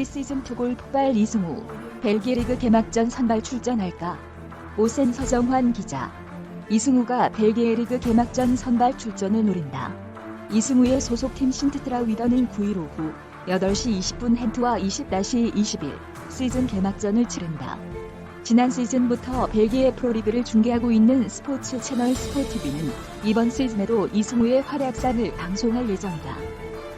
시즌 2골 폭발 이승우 벨기에 리그 개막전 선발 출전할까? 오센 서정환 기자 이승우가 벨기에 리그 개막전 선발 출전을 노린다. 이승우의 소속팀 신트트라 위더는 9일 오후 8시 20분 헨트와 20-21 시즌 개막전을 치른다. 지난 시즌부터 벨기에 프로리그를 중계하고 있는 스포츠 채널 스포티비는 이번 시즌에도 이승우의 활약상을 방송할 예정이다.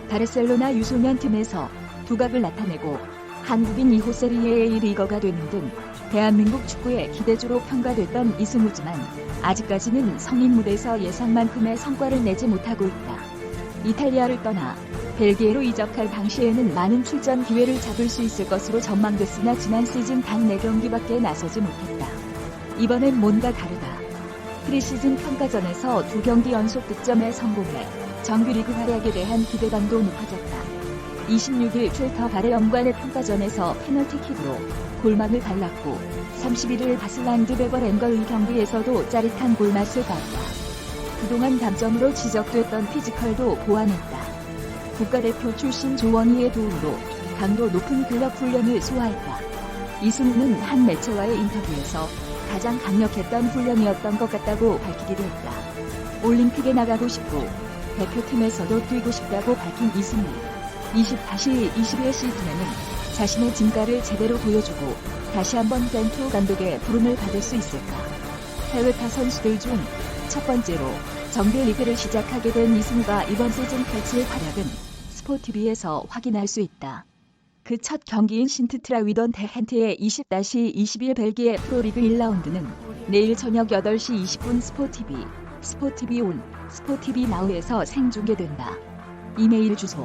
바르셀로나 유소년 팀에서 두각을 나타내고 한국인 2호 세리에의 리거가 되는 등 대한민국 축구의 기대주로 평가됐던 이승우지만 아직까지는 성인 무대에서 예상만큼의 성과를 내지 못하고 있다. 이탈리아를 떠나 벨기에로 이적할 당시에는 많은 출전 기회를 잡을 수 있을 것으로 전망됐으나 지난 시즌 단 4경기밖에 나서지 못했다. 이번엔 뭔가 다르다. 프리시즌 평가전에서 두 경기 연속 득점에 성공해 정규리그 활약에 대한 기대감도 높아졌다. 26일 트위터 발의 연관의 평가전에서 페널티킥으로 골망을 달랐고 31일 바슬란드 베버랭거의 경기에서도 짜릿한 골맛을 봤다. 그동안 감점으로 지적됐던 피지컬도 보완했다. 국가대표 출신 조원희의 도움으로 강도 높은 근력 훈련을 소화했다. 이승우는 한 매체와의 인터뷰에서 가장 강력했던 훈련이었던 것 같다고 밝히기도 했다. 올림픽에 나가고 싶고 대표팀에서도 뛰고 싶다고 밝힌 이승우. 20-21 시즌에는 자신의 진가를 제대로 보여주고 다시 한번 벤투 감독의 부름을 받을 수 있을까? 해외타 선수들 중 첫 번째로 정규 리그를 시작하게 된 이승우가 이번 시즌 펼칠 활약은 스포티비에서 확인할 수 있다. 그 첫 경기인 신트트라 위던 대헨트의 20-21 벨기에 프로리그 1라운드는 내일 저녁 8시 20분 스포티비, 스포티비 온, 스포티비 나우에서 생중계된다. 이메일 주소